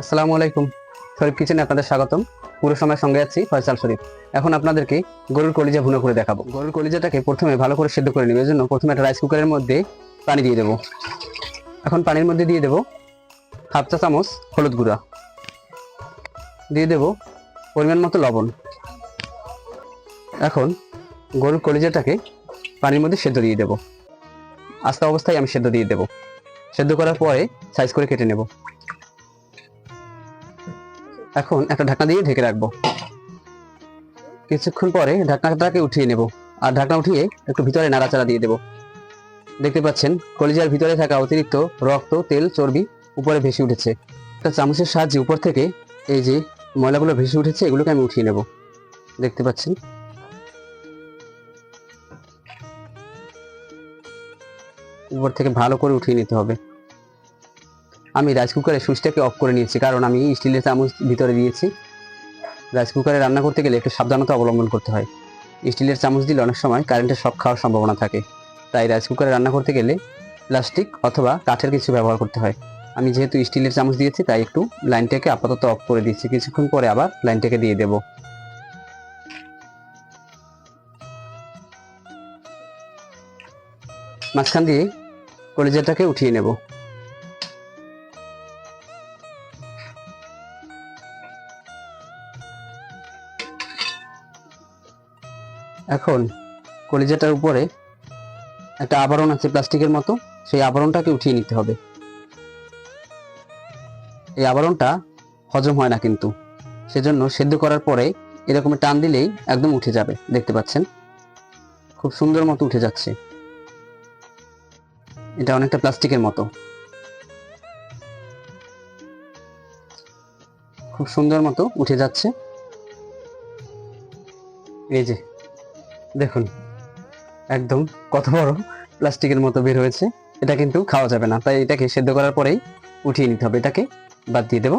আসসালামু আলাইকুম। শরীফ কিচেনে আপনাদের স্বাগতম। পুরো সময় সঙ্গে আছি ফয়সাল শরীফ। এখন আপনাদেরকে গরুর কলিজা ভুনো করে দেখাবো। গরুর কলিজাটাকে প্রথমে ভালো করে সেদ্ধ করে নেবে। জন্য প্রথমে একটা রাইস কুকারের মধ্যে পানি দিয়ে দেবো। এখন পানির মধ্যে দিয়ে দেবো হাফ চা চামচ হলুদ গুঁড়া। দিয়ে দেবো পরিমাণ মতো লবণ। এখন গরুর কলিজাটাকে পানির মধ্যে সেদ্ধ দিয়ে দেবো। আস্তে অবস্থায় আমি সেদ্ধ দিয়ে দেবো। সেদ্ধ করার পরে সাইজ করে কেটে নেব। এখন একটা ঢাকনা দিয়ে ঢেকে রাখব। কিছুক্ষণ পরে ঢাকনাটাকে উঠিয়ে নেব, আর ঢাকনা উঠিয়ে একটু ভিতরে নাড়াচাড়া দিয়ে দেব। দেখতে পাচ্ছেন, কলিজার ভিতরে থাকা অতিরিক্ত রক্ত, তেল, চর্বি উপরে ভেসে উঠেছে। একটা চামচের সাহায্যে উপর থেকে এই যে ময়লাগুলো ভেসে উঠেছে, এগুলোকে আমি উঠিয়ে নেব। দেখতে পাচ্ছেন? উপর থেকে ভালো করে উঠিয়ে নিতে হবে। আমি রাইস কুকারে সুইচটাকে অফ করে নিয়েছি, কারণ আমি স্টিলের চামচ ভিতরে দিয়েছি। রাইস কুকারে রান্না করতে গেলে একটু সাবধানতা অবলম্বন করতে হয়। স্টিলের চামচ দিলে অনেক সময় কারেন্টের শক খাওয়ার সম্ভাবনা থাকে। তাই রাইস কুকারে রান্না করতে গেলে প্লাস্টিক অথবা কাঠের কিছু ব্যবহার করতে হয়। আমি যেহেতু স্টিলের চামচ দিয়েছি, তাই একটু লাইনটাকে আপাতত অফ করে দিচ্ছি কিছুক্ষণ পরে আবার লাইনটাকে দিয়ে দেব। মাঝখান দিয়ে কলিজাটাকে উঠিয়ে নেব। এখন কলিজাটার উপরে একটা আবরণ আছে প্লাস্টিকের মতো, সেই আবরণটাকে উঠিয়ে নিতে হবে। এই আবরণটা হজম হয় না কিন্তু। সেজন্য সেদ্ধ করার পরে এরকম টান দিলেই একদম উঠে যাবে, দেখতে পাচ্ছেন? খুব সুন্দর মতো উঠে যাচ্ছে। এটা অনেকটা প্লাস্টিকের মতো। খুব সুন্দর মতো উঠে যাচ্ছে। এই যে দেখুন, একদম কত বড় প্লাস্টিকের মতো বের হয়েছে। এটা কিন্তু খাওয়া যাবে না, তাই এটাকে সেদ্ধ করার পরেই উঠিয়ে নিতে হবে। এটাকে বাদ দিয়ে দেব।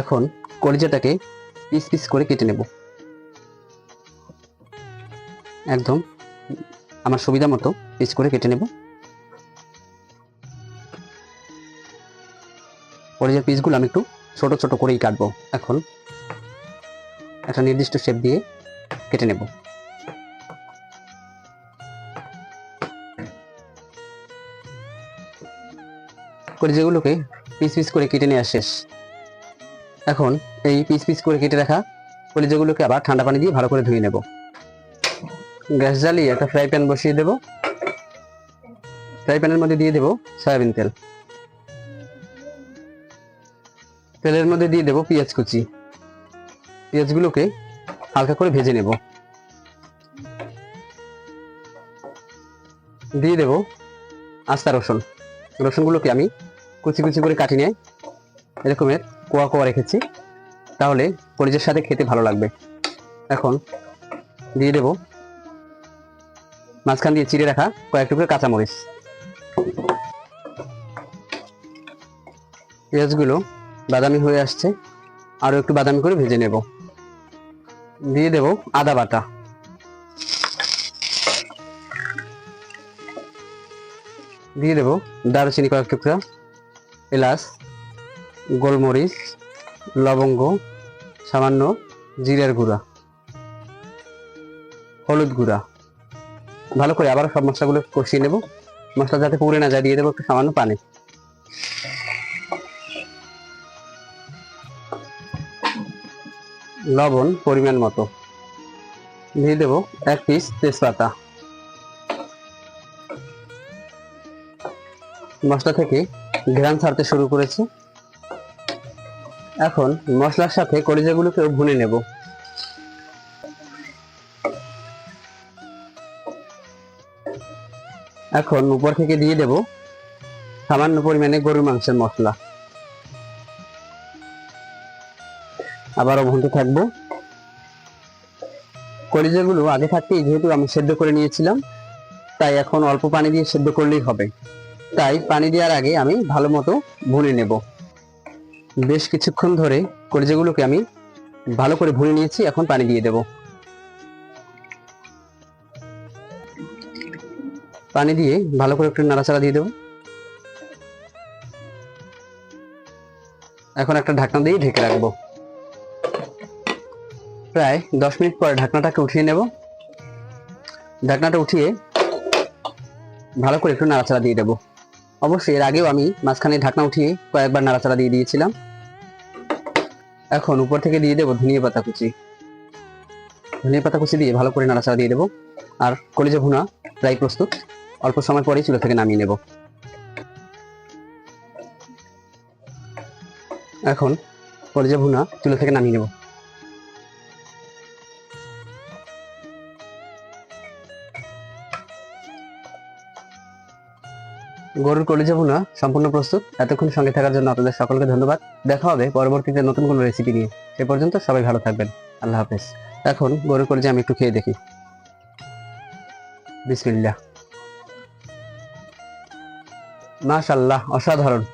এখন কলিজাটাকে পিস পিস করে কেটে নেব। একদম আমার সুবিধা মতো পিস করে কেটে নেব। কলিজার পিসগুলো আমি একটু ছোট ছোট করেই কাটবো। এখন একটা নির্দিষ্ট শেপ দিয়ে কেটে নেব। কলিজাগুলোকে পিস পিস করে কেটে নেওয়া শেষ। এখন এই পিস পিস করে কেটে রাখা কলিজাগুলোকে আবার ঠান্ডা পানি দিয়ে ভালো করে ধুয়ে নেব। গ্যাস জ্বালিয়ে একটা ফ্রাই প্যান বসিয়ে দেব। ফ্রাই প্যানের মধ্যে দিয়ে দেব সয়াবিন তেল। তেলের মধ্যে দিয়ে দেব পেঁয়াজ কুচি। পেঁয়াজগুলোকে হালকা করে ভেজে নেব। দিয়ে দেব আস্তা রসুন। রসুনগুলোকে আমি কুচি কুচি করে কাটি নিয়ে এরকমের কোয়া কোয়া রেখেছি। তাহলে পরিচের সাথে খেতে ভালো লাগবে। এখন দিয়ে দেব মাঝখান দিয়ে চিড়ে রাখা কয়েক টুকরো কাঁচামরিচ। পেঁয়াজগুলো বাদামি হয়ে আসছে। আরও একটু বাদামি করে ভেজে নেব। দিয়ে দেব আদা বাটা। দিয়ে দেব দারুচিনি কয়েক টুকরা, এলাচ, গোলমরিচ, লবঙ্গ, সামান্য জিরের গুঁড়া, হলুদ গুঁড়া। ভালো করে আবার সব মশলাগুলো কষিয়ে নেব। মশলা যাতে পুড়ে না যায়, দিয়ে দেবো একটু সামান্য পানি। লবণ পরিমাণ মতো। দিয়ে দেব এক পিস তেজপাতা। মশলা থেকে ঘ্রাণ ছাড়তে শুরু করেছে। এখন মশলার সাথে কলিজাগুলোকেও ভুনে নেব। এখন উপর থেকে দিয়ে দেব সামান্য পরিমাণে গরুর মাংসের মশলা। আবারও ভুনতে থাকব। কলিজাগুলো আগে থাকতেই যেহেতু আমি সেদ্ধ করে নিয়েছিলাম, তাই এখন অল্প পানি দিয়ে সেদ্ধ করলেই হবে। তাই পানি দেওয়ার আগে আমি ভালো মতো ভুনে নেব। বেশ কিছুক্ষণ ধরে কলিজাগুলোকে আমি ভালো করে ভুনে নিয়েছি, এখন পানি দিয়ে দেব। পানি দিয়ে ভালো করে একটু নাড়াচাড়া দিয়ে দেবো। এখন একটা ঢাকনা দিয়ে ঢেকে রাখব। প্রায় দশ মিনিট পরে ঢাকনাটাকে উঠিয়ে নেব। ঢাকনাটা উঠিয়ে ভালো করে একটু নাড়াচাড়া দিয়ে দেবো। অবশ্যই এর আগেও আমি মাঝখানে ঢাকনা উঠিয়ে কয়েকবার নাড়াচাড়া দিয়ে দিয়েছিলাম। এখন উপর থেকে দিয়ে দেবো ধনিয়া পাতা কুচি। ধনিয়া পাতা কুচি দিয়ে ভালো করে নাড়াচাড়া দিয়ে দেবো। আর কলিজা ভুনা প্রায় প্রস্তুত। অল্প সময় পরেই চুলা থেকে নামিয়ে নেব। এখন কলিজা ভুনা চুলা থেকে নামিয়ে নেব। গরুর কলিজা ভুনা সম্পূর্ণ প্রস্তুত। এতক্ষণ সঙ্গে থাকার জন্য আপনাদের সকলকে ধন্যবাদ। দেখা হবে পরবর্তীতে নতুন কোনো রেসিপি নিয়ে। সে পর্যন্ত সবাই ভালো থাকবেন। আল্লাহ হাফেজ। এখন গরুর কলিজা আমি একটু খেয়ে দেখি। বিসমিল্লাহ। মাশাল্লাহ অসাধারণ।